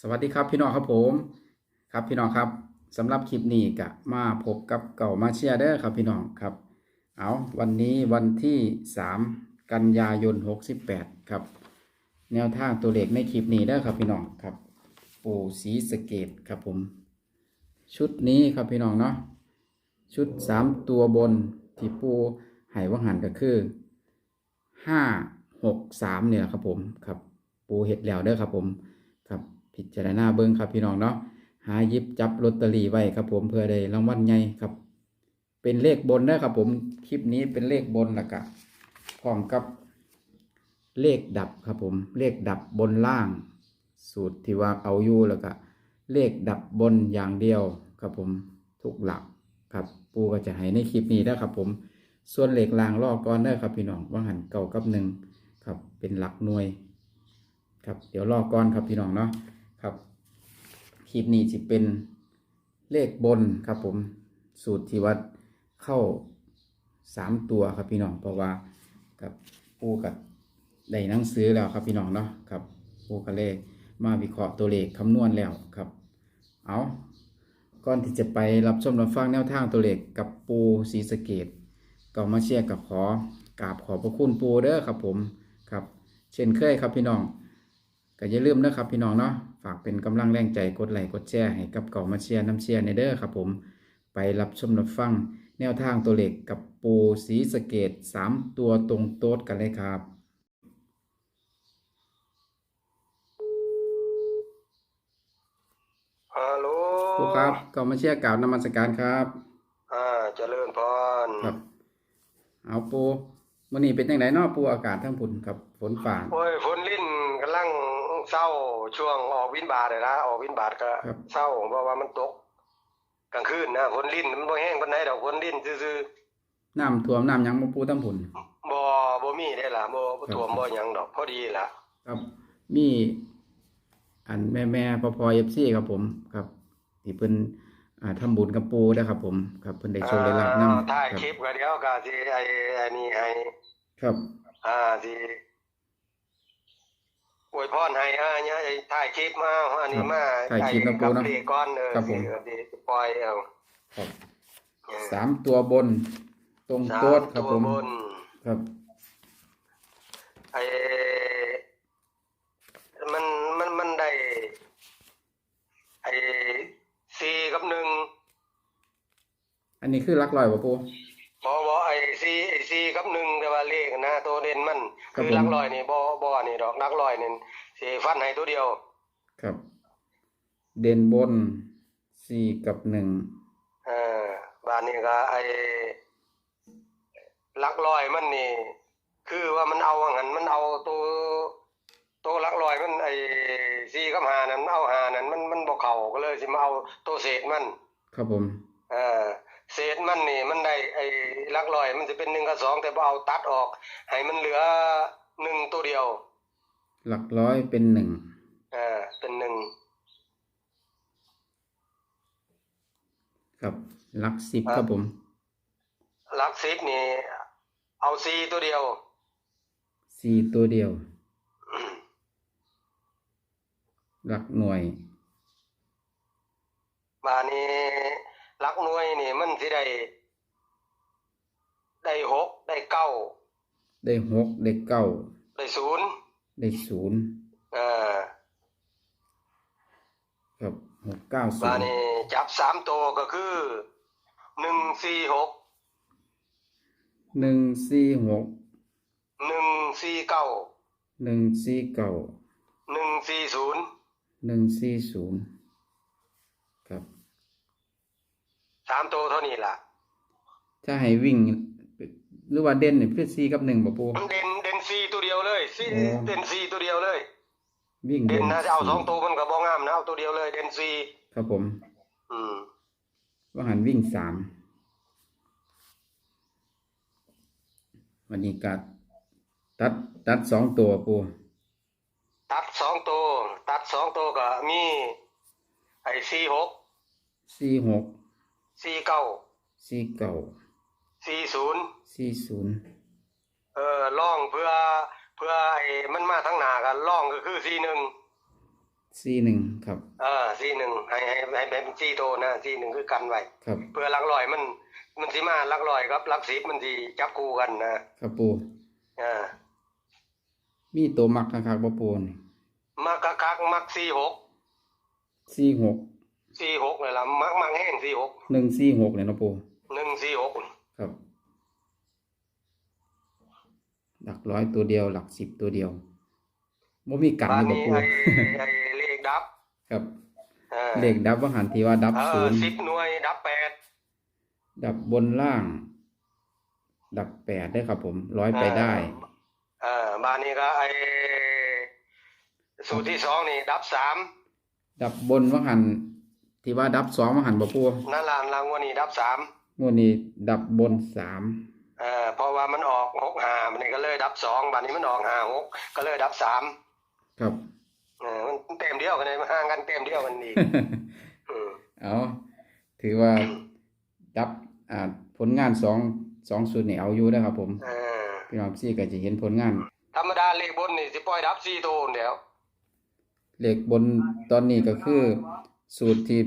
สวัสดีครับพี่น้องครับผม ครับพี่น้องครับสำหรับคลิปนี้ก็มาพบกับเก่ามาเชียร์เด้อครับพี่น้องครับ เอาวันนี้วันที่3กันยายน68ครับ แนวทางตัวเลขในคลิปนี้เด้อครับพี่น้องครับ ปู่สีสเกตครับผม ชุดนี้ครับพี่น้องเนาะชุด3ตัวบนที่ปูไหว่าหันก็คือห้าหกสามเนี่ยครับผมครับ ปูเห็ดแล้วเด้อครับผมครับ พิจารณาเบิ้งครับพี่น้องเนาะหายิบจับลอตเตอรี่ไว้ครับผมเพื่อได้รางวัลใหญ่ครับ เป็นเลขบนเด้อครับผมคลิปนี้เป็นเลขบนล้วก็พร้อมกับเลขดับครับผมเลขดับบนล่าง สูตรที่ว่าเอาอยู่แล้วก็เลขดับบนอย่างเดียวครับผมทุกหลักครับปูก็จะให้ในคลิปนี้นะครับผมส่วนเหล็กรางลอกก้อนเด้อครับพี่น้องว่าหันเก่ากับหนึ่งครับเป็นหลักหน่วย ครับเดี๋ยวลอกก้อนครับพี่น้องเนาะ ครับ คลิปนี้จะเป็นเลขบนครับผมสูตรที่วัดเข้าสามตัวครับพี่น้องเพราะว่ากับปูกับได้นังสือแล้วครับพี่น้องเนาะครับปูกับเลขมาวิเคราะห์ตัวเลขคำนวณแล้วครับ เอาก่อนที่จะไปรับชมรับฟังแนวทางตัวเลขกับปูศรีสเกดก็มาเชียร์กับขอกราบขอบพระคุณปูเด้อครับผมครับ เช่นเคยครับพี่น้อง ก็อย่าลืมนะครับพี่น้องเนาะฝากเป็นกำลังแรงใจกดไลค์กดแชร์ให้กับเก่ามาเชียร์น้ำเชียร์ในเด้อครับผมไปรับชมรับฟังแนวทางตัวเลขกับปูสีสะเกตสามตัวตรงโต๊ดกันเลยครับ ฮัลโหลปูครับเก่ามาเชียร์กล่าวนมัสการครับ อ่าเจริญพรครับ เอาปูวันนี้เป็นยังไงเนาะปูอากาศทั้งพุ่นครับฝนฝ่าโอ้ยฝนลิ้นกำลัง เศร้าช่วงออกวินบาทเลยนะออกวินบาทก็ครับเศร้าเพราะว่ามันตกกลางคืนนะฝนลิ้นมันบ่แห้งปานใดดอกฝนลิ้นซื่อน้ำท่วมน้ำหยังมาปูทั้งพุ่นๆบ่บ่มีได้ล่ะบ่บ่ท่วมบ่หยังดอกพอดีล่ะ ครับมีอันแม่แม่พอพอเอฟซีครับผมครับที่เพิ่นอ่าทำบุญกับปูนะครับ ผมครับเพิ่นได้โชว์ได้รับอ่าน้ำถ่ายครับคลิปก็เดี๋ยวก็สิไอ้ไอ้นี่ให้ครับ อ่าสิ อวยพรให้อ่าเนี่ยไอ้ถ่ายคลิปมาอันนี้มาถ่ายคลิปนะปูกับเนาะเลขก่อนเออครับผมสิสิปล่อยเอาครับเออสามตัวบน ตรงโต๊ดครับผมสาตัวบนครับไอ้มันมันมันได้ไอ้สี่กับหนึ่งอันนี้คือหลักลอยป่ะปูบอบอไอ้สี่ไอ้สี่กับหนึ่งแต่ว่าเลขนะตัวเด่นมันครับคือผมหลักร้อยนี่บอบอนี่ดอกหลักร้อยนี่สี่ ฟันให้ตัวเดียว ครับ เด่นบนสี่กับหนึ่งเออบ้านนี้ก็ไอ้หลักร้อยมันนี่ คือว่ามันเอาว่างั้นมันเอาตัวตัวหลักร้อยมันไอ้สี่กับหานั้นมันเอาหานั้นมันมันบ่เข้าก็เลยสิมาเอาตัวเศษมัน ครับผมเออเศษมันนี่ มันได้ไอ้หลักร้อย มันจะเป็นหนึ่งกับสองแต่พอเอาตัดออก ให้มันเหลือหนึ่งตัวเดียว หลักร้อยเป็นหนึ่งเออเป็นหนึ่งครับหลักสิบครับผม หลักสิบนี่ เอาสี่ตัวเดียวสี่ตัวเดียว หลักหน่วยบานี้หลักหน่วยนี่ มันสิได้ ได้หกได้เก้าได้หกได้เก้าได้ศูนย์ ได้ศูนย์เออครับหกเก้าศูบานย์นี้จับสามตัวก็คือหนึ่งสี่หกหนึ่งสี่หกหนึ่งสี่เก้าหนึ่งสี่เก้าหนึ่งสี่ศูนย์หนึ่งสี่ศูนย์ครับสามตัวเท่านี้ล่ะถ้าให้วิ่ง หรือว่าเด่นเนี่ยคือสี่กับหนึ่งบ่ปูเด่นเด่น ซีตัวเดียวเลยซีอ๋อ เด่นซีตัวเดียวเลย วิ่งเด่นนะจะเอาสองสี่ตัวมันก็บ่งามนะเอาตัวเดียวเลยเด่นซีครับผม อืมว่าหันวิ่งสาม วันนี้กัดตัดตัดสองตัวปูตัดสองตัวตัดสองตัวก็มีไอ้ซีหกสี่หกซีเก้าสี่เก้า ซีศูนย์สี่ศูนย์ เออล่องเพื่อเพื่อไอ้มันมาทั้งหน้ากันล่องก็คือซีหนึ่งสี่หนึ่งครับอ่าซีหนึ่งให้ให้ให้เป็นซีโตนะซีหนึ่งคือกันไว้ครับเพื่อหลักลอยมัน มันสิมาหลักลอยครับหลักสิบมันสิจับคู่กันนะครับปูอ่ามีตัวมักคักๆบ่ปูนี่มักคักๆมักสี่หกสี่หกสี่หกเลยล่ะมักมักแห้งสี่หกหนึ่งสี่หกเนี่ยเนาะปูหนึ่งสี่หกครับ หลักร้อยตัวเดียว หลักสิบตัวเดียวบ่มีกันบ้านนี่บ่นี้ปูไอ้ไอ้เลขดับครับอ่าเลขดับว่าหันที่ว่าดับเอศูอนย์สิบหน่วยดับแปด ดับบนล่าง ดับแปดได้ครับผมร้อยไปได้ เออบ้านนี้ก็ไอ้สูตรที่สองนี่ ดับสามดับบนว่าหันที่ว่าดับสองว่าหันบ่ปูนั่นลานรางวัลนี้ดับสามงวดนี้ดับบนสามเออเพราะว่ามันออก หกห้ามันนี่ก็เลยดับสองบ้านนี้มันออกห้าหกก็เลยดับสามครับเออมันเต็มเดียวกันเลยมันห่างกันเต็มเดียวกันอีกอืมเอาถือว่าดับอ่าผลงานสองสองสุดนี่เอาอยู่นะครับผมเออพี่น้องซี่ก็จะเห็นผลงาน ธรรมดาเลขบนนี่สิปล่อยดับสี่ตัวเดียวเลขบนตอนนี้ก็คือสูตรที่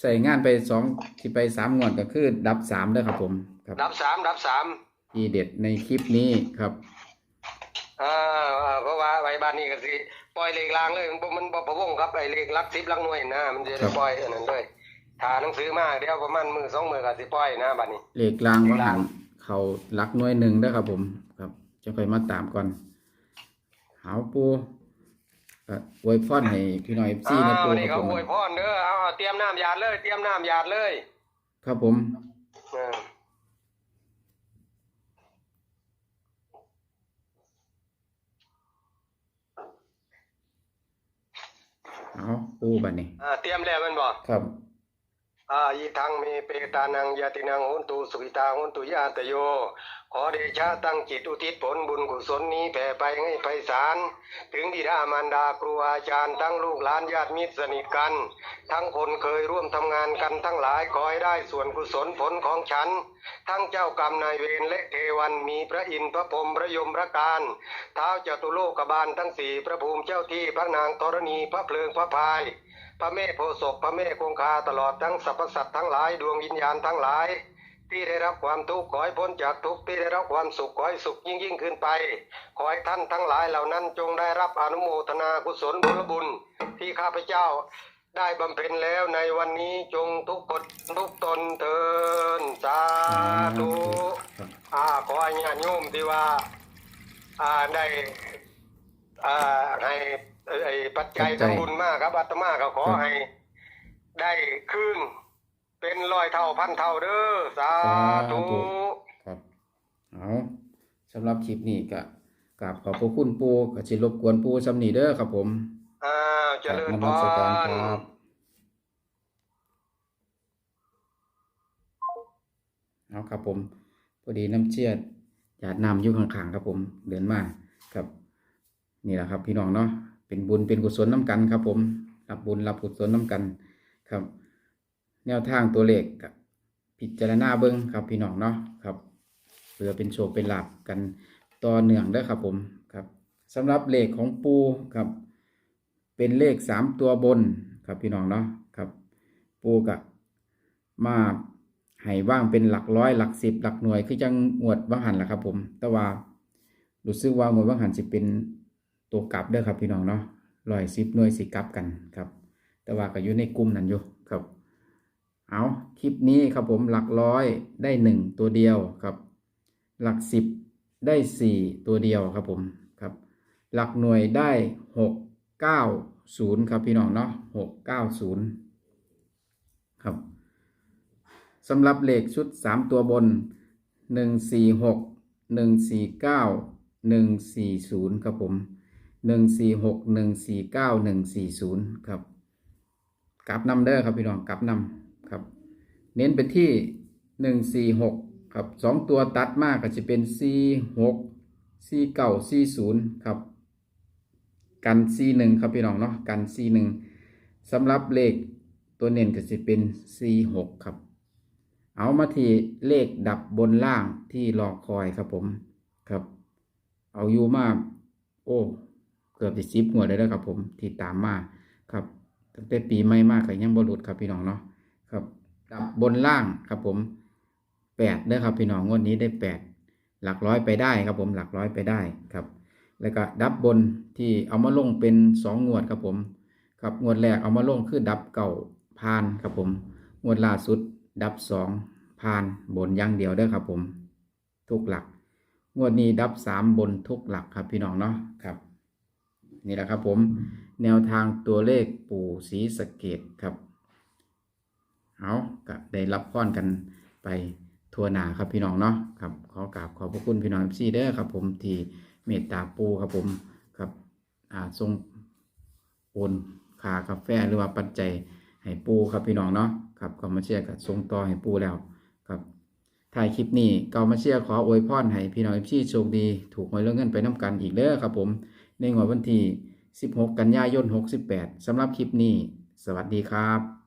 ใส่งานไปสองที่ไปสามงวดก็คือ ดับสามเด้อครับผม ครับ ดับสามดับสาม ทีเด็ดในคลิปนี้ครับเออเออเพราะว่าไว้บ้านนี้ก็สิปล่อยเลขลางเลย มันบ่มันบ่พะวงครับไอ้เลขหลักสิบหลักหน่วยนะมันจะครัได้บปล่อยอันนั้นเลยถ้าหนังสือมาเดี๋ยวประมาณมือสองมือก็สิปล่อยนะบัดนี้ เลขลางว่าหันเขาลักหน้อยหนึ่งเด้อครับ ผม ครับจะค่อยมาตามก่อนหาวปูก็อวยพรให้พี่น้องเอฟซีนะอ้าวปูนี่ครัเขาบผมอวยพรเด้อเอาเอาเตรียมน้ำหยาดเลย เตรียมน้ำหยาดเลยครับผม เออ เอา ปูบัดนี้ อ่าเตรียมแล้วแมันบ่ครับ อายิทังเมเปตานังยาตินังหุนตุสุขิตาหุนตุยาตโย ขอเดชะตั้งจิตอุทิศผลบุญกุศลนี้แผ่ไปให้ไพศาล ถึงบิดามารดาครูอาจารย์ทั้งลูกหลานญาติมิตรสนิทกัน ทั้งคนเคยร่วมทำงานกันทั้งหลายขอให้ได้ส่วนกุศลผลของฉัน ทั้งเจ้ากรรมนายเวรและเทวันมีพระอินทร์พระพรหมพระยมพระการเท้าจตุโลกบาลทั้งสี่พระภูมิเจ้าที่พระนางธรณีพระเพลิงพระพาย พระเมธโพศพพระเมฆคงคาตลอดทั้งสรรพสัตว์ทั้งหลายดวงวิญญาณทั้งหลาย ที่ได้รับความทุกข์ขอให้พ้นจากทุกข์ที่ได้รับความสุขขอให้สุขยิ่งยิ่งขึ้นไป ขอให้ท่านทั้งหลายเหล่านั้นจงได้รับอนุโมทนากุศลบุญบุญ ที่ข้าพเจ้าได้บำเพ็ญแล้วในวันนี้จงทุกคนทุกตนเทินสาธุอ่าขอให้ญาติโยมที่ว่า อ่าได้อ่าให้ เอ่อไอ้ปัจจัยปัจจัย ทำบุญมากครับอาตมาก็ขอครับให้ ได้คืนเป็นร้อยเท่าพันเท่าเด้อสาธุ ครับ เอาสำหรับคลิปนี้ก็กราบขอบพระคุณปูก็สิรบกวนปูสำนีเด้อครับผมอ้าวเจริญนพมัสการรครับ เอาครับผมพอดีน้ำเชียดหยาดน้ำอยู่ข้างๆครับผม เดินมาครับ นี่แหละครับพี่น้องเนาะ เป็นบุญเป็นกุศลน้ำกันครับผมรับบุญรับกุศลน้ำกันครับ แนวทางตัวเลขกับพิจารณาเบิ้งครับพี่น้องเนาะครับเพื่อเป็นโชคเป็นหลาบกันต่อเนื่องเด้อครับผมครับสำหรับเลขของปูครับ เป็นเลขสามตัวบนครับพี่น้องเนาะครับ ปูกับมาให้ว่างเป็นหลักร้อยหลักสิบหลักหน่วยคือจังงวดว่างหันแหละครับผม แต่ว่ารู้สึกว่างวดว่างหันสิเป็น ตัวกลับเด้อครับพี่น้องเนาะร้อยสิบหน่วยสิกลับกันครับ แต่ว่าก็อยู่ในกลุ่มนั้นอยู่ครับ เอาคลิปนี้ครับผมหลักร้อยได้หนึ่งตัวเดียวครับ หลักสิบได้สี่ตัวเดียวครับผมครับ หลักหน่วยได้หกเก้าศูนย์ครับพี่น้องเนาะหกเก้าศูนย์ครับสำหรับเลขชุดสามตัวบนหนึ่งสี่หกหนึ่งสี่เก้าหนึ่งสี่ศูนย์ครับผม หนึ่งสี่หกหนึ่งสี่เก้าหนึ่งสี่ศูนย์ครับกลับนำเด้อครับพี่น้องกลับนำครับ เน้นไปที่หนึ่งสี่หกครับสองตัวตัดมากก็จะเป็นสี่หกสี่เก้าสี่ศูนย์ครับ กันสี่หนึ่งครับพี่น้องเนาะกันสี่หนึ่งสำหรับเลขตัวเน้นก็จะเป็นสี่หกครับ เอามาที่เลขดับบนล่างที่รอคอยครับผมครับ เอาอยู่มาโอ้ เกือบจะซิบหัวดเลยแล้วครับผมที่ตามมาครับตั้งแต่ปีใหม่มากก็ยังบ่หลุดครับพี่น้องเนาะครับดับบนล่างครับผมแปดเด้อครับพี่น้องงวดนี้ได้แปดหลักร้อยไปได้ครับผมหลักร้อยไปได้ครับ แล้วก็ดับบนที่เอามาลงเป็นสองงวดครับผมครับงวดแรกเอามาลงคือดับเก่าพานครับผมงวดล่าสุดดับสองพานบนอย่างเดียวเด้อครับผม ทุกหลัก งวดนี้ดับสามบนทุกหลักครับพี่น้องเนาะครับ นี่แหละครับผมแนวทางตัวเลขปู่ศรีสะเกดครับเอาก็ได้รับพรกันไปทัวหนาครับพี่น้องเนาะครับขอกราบขอบพระคุณพี่น้องซีเด้อครับผมที่เมตตาปูครับผมครับอ่าทรงโอนคากาแฟหรือว่าปัจจัยให้ปูครับพี่น้องเนาะครับก็มาเชียร์กับทรงต่อให้ปูแล้วครับถ่ายคลิปนี้กามาเชียร์ขออวยพรให้พี่น้องซีโชคดี ถูกหวยเรื่องเงินไปน้ำกันอีกเด้อครับผม ในงวดวันที่ 16 กันยายน 68สำหรับคลิปนี้ สวัสดีครับ